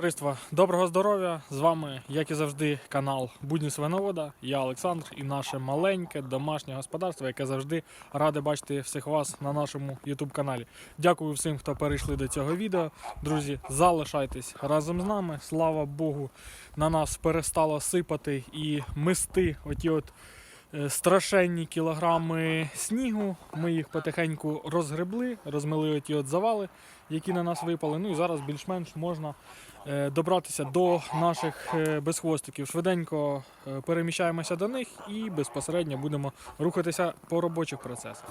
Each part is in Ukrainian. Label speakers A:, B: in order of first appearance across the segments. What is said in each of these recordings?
A: Товариство, доброго здоров'я! З вами, як і завжди, канал Будні Свиновода. Я Олександр і наше маленьке домашнє господарство, яке завжди раде бачити всіх вас на нашому YouTube каналі. Дякую всім, хто перейшли до цього відео. Друзі, залишайтесь разом з нами. Слава Богу, на нас перестало сипати і мисти оті от е, страшенні кілограми снігу. Ми їх потихеньку розгребли, розмили оті от завали, які на нас випали. Ну і зараз більш-менш можна добратися до наших е, безхвостиків. Швиденько е, переміщаємося до них і безпосередньо будемо рухатися по робочих процесах.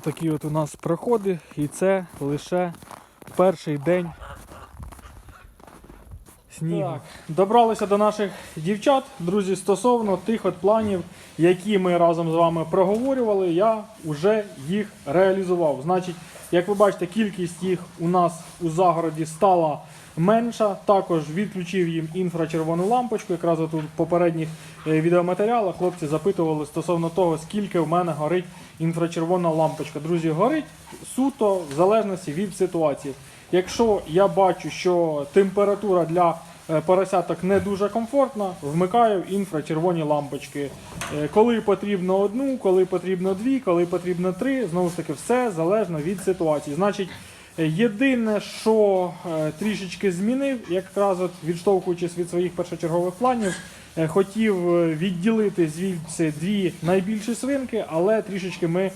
A: Такі от у нас проходи, і це лише перший день снігу. Так, добралися до наших дівчат, друзі, стосовно тих от планів, які ми разом з вами проговорювали, я вже їх реалізував. Значить, як ви бачите, кількість їх у нас у загороді стала менша. Також відключив їм інфрачервону лампочку. Якраз от у попередніх е, відеоматеріалах хлопці запитували стосовно того, скільки в мене горить інфрачервона лампочка. Друзі, горить суто в залежності від ситуації. Якщо я бачу, що температура для поросяток не дуже комфортна, вмикаю інфрачервоні лампочки. Е, Коли потрібно одну, коли потрібно дві, коли потрібно три, знову ж таки, все залежно від ситуації. Значить, е, єдине, що е, трішечки змінив, якраз от відштовхуючись від своїх першочергових планів, е, хотів е, відділити звідси дві найбільші свинки, але трішечки ми Е,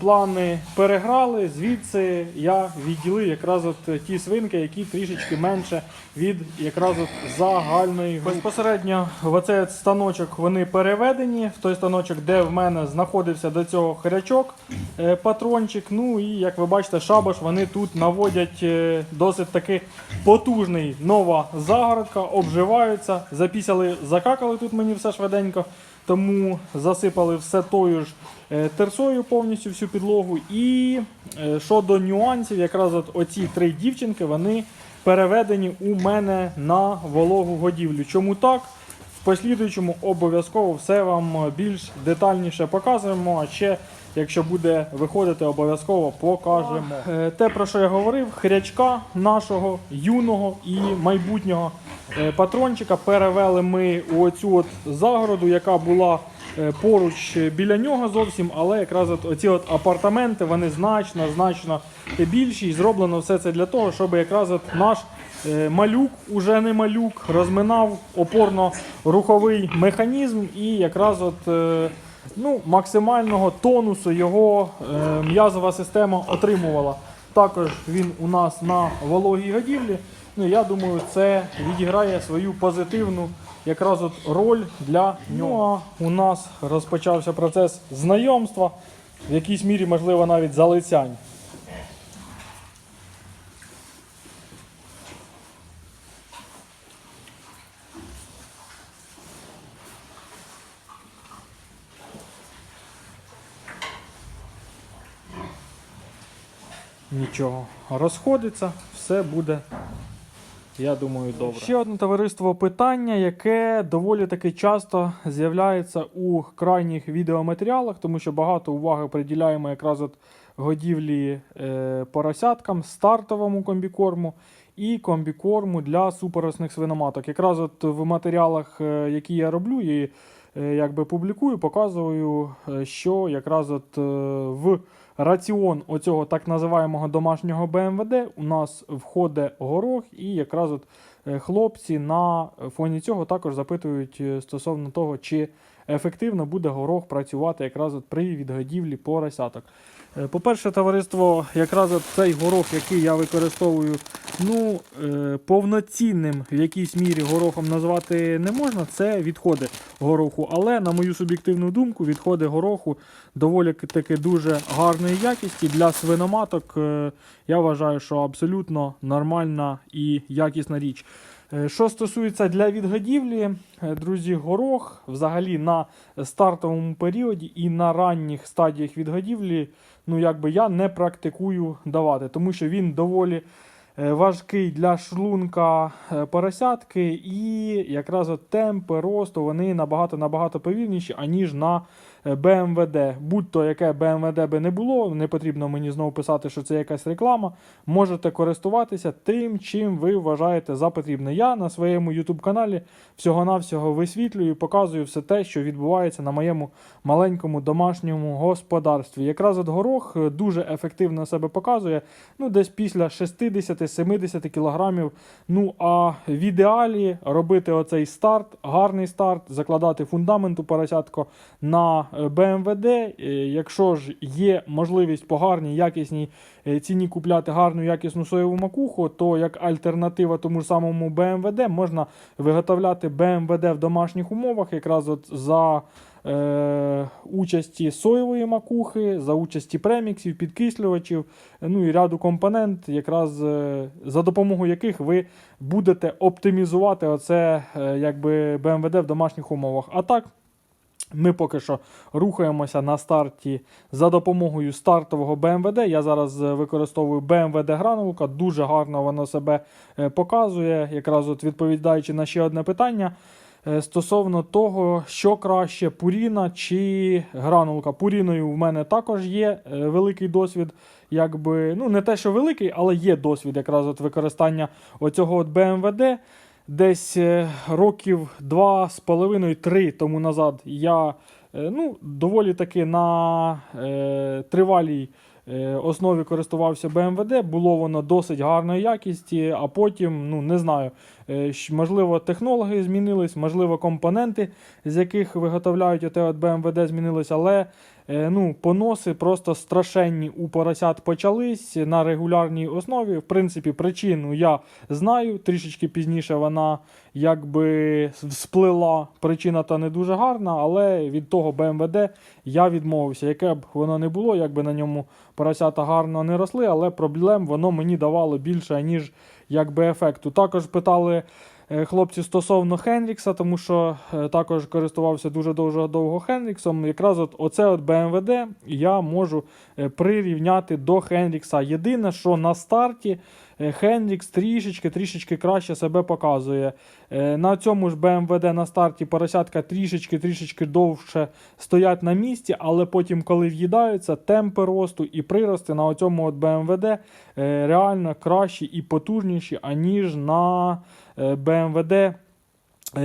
A: Плани переграли, звідси я відділив якраз от е, ті свинки, які трішечки менше від якраз от загальної. Безпосередньо в оцей станочок вони переведені, в той станочок, де в мене знаходився до цього хрячок, е, патрончик. Ну і як ви бачите, шабаш вони тут наводять е, досить таки потужний нова загородка, обживаються, запісяли, закакали тут мені все швиденько. Тому засипали все тою ж е, терсою повністю всю підлогу. І е, щодо нюансів, якраз от оці три дівчинки вони переведені у мене на вологу годівлю. Чому так? В послідуючому обов'язково все вам більш детальніше показуємо. А ще, якщо буде виходити, обов'язково покажемо. Е, Те, про що я говорив, хрячка нашого юного і майбутнього е, патрончика перевели ми у оцю от загороду, яка була е, поруч біля нього зовсім, але якраз от оці от апартаменти вони значно, значно більші. І зроблено все це для того, щоб якраз от наш е, малюк, уже не малюк, розминав опорно-руховий механізм і якраз от. е, Ну, максимального тонусу його е, м'язова система отримувала. Також він у нас на вологій годівлі. Ну, я думаю, це відіграє свою позитивну якраз от роль для нього. Ну, у нас розпочався процес знайомства, в якійсь мірі, можливо, навіть залицянь. Нічого, розходиться, все буде, я думаю, добре. Ще одне товариство питання, яке доволі таки часто з'являється у крайніх відеоматеріалах, тому що багато уваги приділяємо якраз от годівлі е, поросяткам, стартовому комбікорму і комбікорму для супоросних свиноматок. Якраз от в матеріалах, е, які я роблю, і е, якби публікую, показую, е, що якраз от в раціон оцього так називаємого домашнього БМВД у нас входить горох, і якраз от е, хлопці на фоні цього також запитують е, стосовно того, чи ефективно буде горох працювати якраз от при відгодівлі поросяток. Е, По-перше, товариство, якраз цей горох, який я використовую, ну, повноцінним в якійсь мірі горохом назвати не можна, це відходи гороху. Але, на мою суб'єктивну думку, відходи гороху доволі таки дуже гарної якісті. Для свиноматок е, я вважаю, що абсолютно нормальна і якісна річ. Е, Що стосується для відгодівлі, е, друзі, горох взагалі на стартовому періоді і на ранніх стадіях відгодівлі, ну якби я не практикую давати, тому що він доволі важкий для шлунка е, поросятки, і якраз от темпи росту вони набагато набагато повільніші, аніж на е, БМВД, будь-то яке БМВД би не було, не потрібно мені знову писати, що це якась реклама. Можете користуватися тим, чим ви вважаєте за потрібне. Я на своєму YouTube каналі всього-навсього висвітлюю і показую все те, що відбувається на моєму маленькому домашньому господарстві. Якраз от горох е, дуже ефективно себе показує, ну десь після 60-70 кілограмів. Ну а в ідеалі робити оцей старт, гарний старт, закладати фундамент у поросятко на е, БМВД. Е, Якщо ж є можливість по гарній якісній е, ціні купляти гарну якісну соєву макуху, то як альтернатива тому ж самому БМВД можна виготовляти БМВД в домашніх умовах, якраз от за е, участі соєвої макухи, за участі преміксів, підкислювачів, ну і ряду компонент, якраз е, за допомогою яких ви будете оптимізувати оце е, якби БМВД в домашніх умовах. А так. Ми поки що рухаємося на старті за допомогою стартового БМВД. Я зараз е, використовую БМВД гранулка, дуже гарно воно себе е, показує, якраз от відповідаючи на ще одне питання е, стосовно того, що краще Пуріна чи гранулка. Пуріною в мене також є великий досвід. Якби, ну не те, що великий, але є досвід якраз от використання оцього от БМВД. Десь е, років два з половиною три тому назад я е, ну, доволі таки на е, тривалій е, основі користувався БМВД. Було воно досить гарної якісті, а потім, ну не знаю, можливо, технологи змінились, можливо, компоненти, з яких виготовляють от БМВД, змінились, але ну, поноси просто страшенні у поросят почались на регулярній основі. В принципі, причину я знаю. Трішечки пізніше вона якби сплила. Причина та не дуже гарна, але від того БМВД я відмовився. Яке б воно не було, якби на ньому поросята гарно не росли, але проблем воно мені давало більше, ніж якби ефекту. Також питали. Е, Хлопці стосовно Хенрікса, тому що е, також користувався дуже дуже довго Хенріксом. Якраз от оце от БМВД я можу е, прирівняти до Хенрікса. Єдине, що на старті Хенрікс трішечки трішечки краще себе показує. На цьому ж БМВД на старті поросятка трішечки трішечки довше стоять на місці, але потім, коли в'їдаються, темпи росту і прирости на цьому от БМВД реально кращі і потужніші, аніж на БМВД е,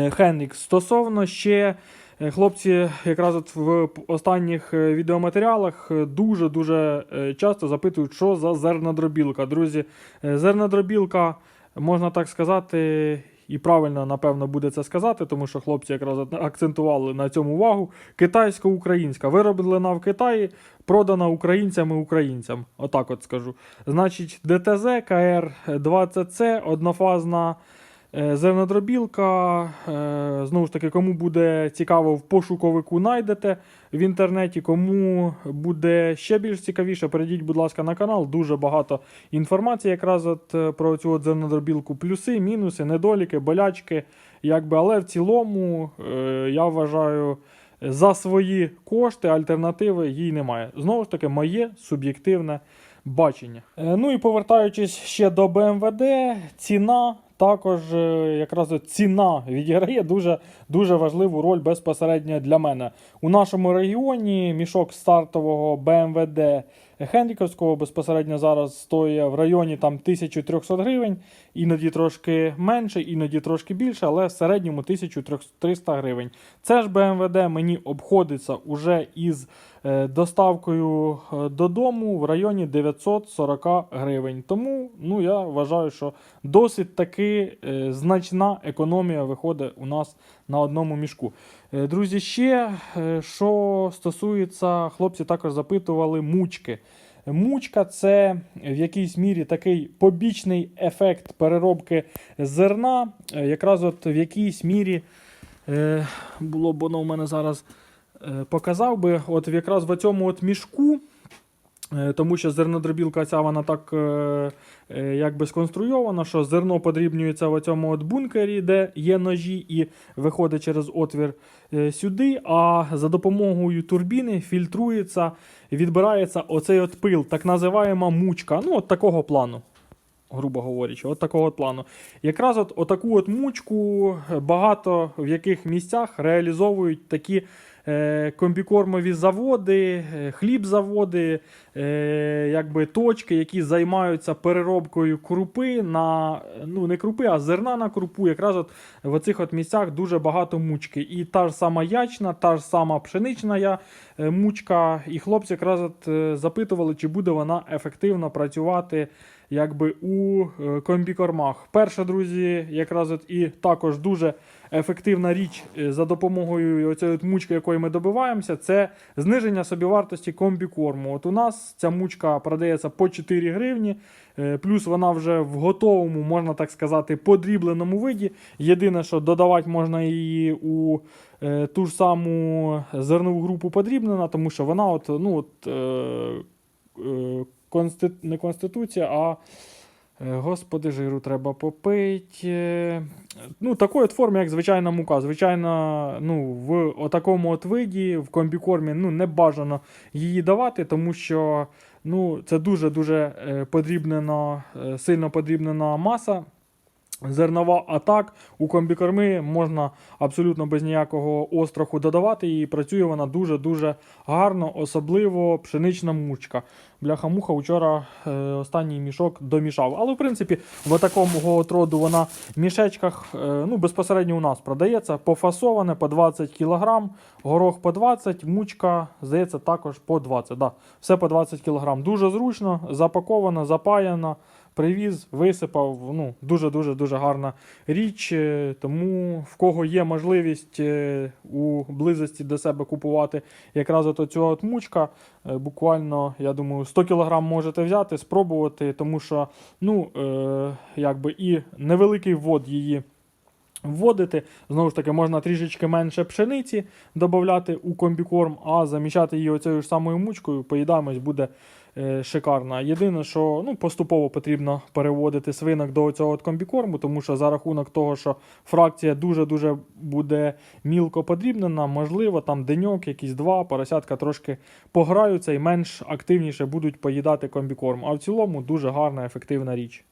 A: Хенрікс. Стосовно ще. е, Хлопці, якраз от в останніх е, відеоматеріалах е, дуже-дуже е, часто запитують, що за зернодробілка. Друзі, е, зернодробілка, можна так сказати, і правильно, напевно, буде це сказати, тому що хлопці якраз акцентували на цьому увагу. Китайсько-українська. Вироблена в Китаї, продана українцями українцям. Отак от скажу. Значить, ДТЗ КР-20С, однофазна. Е, Зернодробілка, е, знову ж таки, кому буде цікаво, в пошуковику знайдете в інтернеті. Кому буде ще більш цікавіше, перейдіть, будь ласка, на канал. Дуже багато інформації якраз от е, про цю от зернодробілку. Плюси, мінуси, недоліки, болячки. Якби, але в цілому я вважаю. За свої кошти альтернативи їй немає. Знову ж таки, моє суб'єктивне бачення. Ну і повертаючись ще до БМВД, ціна також е, якраз ціна відіграє дуже, дуже важливу роль безпосередньо для мене. У нашому регіоні мішок стартового БМВД Хенріковського безпосередньо зараз стоїть в районі там 1300 гривень, іноді трошки менше, іноді трошки більше, але в середньому 1300 гривень. Це ж БМВД мені обходиться уже із е, доставкою е, додому в районі 940 гривень. Тому ну, я вважаю, що досить таки е, значна економія виходить у нас на одному мішку. Е, Друзі, ще е, що стосується, хлопці також запитували мучки. Мучка це в якійсь мірі такий побічний ефект переробки зерна. Е, Якраз от в якійсь мірі було б воно у мене зараз показав би, от якраз в цьому от мішку. Е, Тому що зернодробілка ця вона так е, е, якби сконструйована, що зерно подрібнюється в цьому от бункері, де є ножі, і виходить через отвір сюди. А за допомогою турбіни фільтрується, відбирається оцей от пил, так називаємо мучка. Ну, от такого плану. грубо говорячи, от такого от плану. Якраз от отаку от мучку багато в яких місцях реалізовують такі комбікормові заводи, е, хлібзаводи, е, якби точки, які займаються переробкою крупи на ну не крупи, а зерна на крупу. Якраз от в оцих от місцях дуже багато мучки. І та ж сама ячна, та ж сама пшенична е, мучка. І хлопці якраз от е, запитували, чи буде вона ефективно працювати якби у е, комбікормах. Перше, друзі, якраз от і також дуже ефективна річ е, за допомогою оцієї от мучки, якої ми добиваємося, це зниження собівартості комбікорму. От у нас ця мучка продається по 4 гривні, е, плюс вона вже в готовому, можна так сказати, подрібленому виді. Єдине, що додавати можна її у е, ту ж саму зернову групу подрібнена, тому що вона от, ну, от, констит... не конституція, а Господи, жиру треба попити. Ну, такої форми, як звичайна мука. Звичайно, ну, в такому от виді, в комбікормі, ну, не бажано її давати, тому що ну, це дуже-дуже е, подрібнена, е, сильно подрібнена маса. Зернова, а так у комбікорми можна абсолютно без ніякого остраху додавати, і працює вона дуже-дуже гарно, особливо пшенична мучка. Бляха-муха вчора е, останній мішок домішав. Але в принципі в такому гоотроду вона в мішечках е, ну, безпосередньо у нас продається пофасоване по 20 кг, горох по 20, мучка, здається, також по 20. Да, все по 20 кг. Дуже зручно, запаковано, запаяно. Привіз, висипав. Ну, дуже-дуже дуже гарна річ. е, Тому в кого є можливість е, у близості до себе купувати якраз от цього от мучка, е, буквально, я думаю, 100 кг можете взяти, спробувати, тому що ну, якби і невеликий ввод її. Вводити, знову ж таки, можна трішечки менше пшениці додати у комбікорм, а заміщати її оцією ж самою мучкою, поїдаємось буде е, шикарна. Єдине, що ну, поступово потрібно переводити свинок до цього комбікорму, тому що за рахунок того, що фракція дуже-дуже буде мілко подрібнена, можливо, там деньок, якісь два, поросятка трошки пограються і менш активніше будуть поїдати комбікорм. А в цілому дуже гарна, ефективна річ.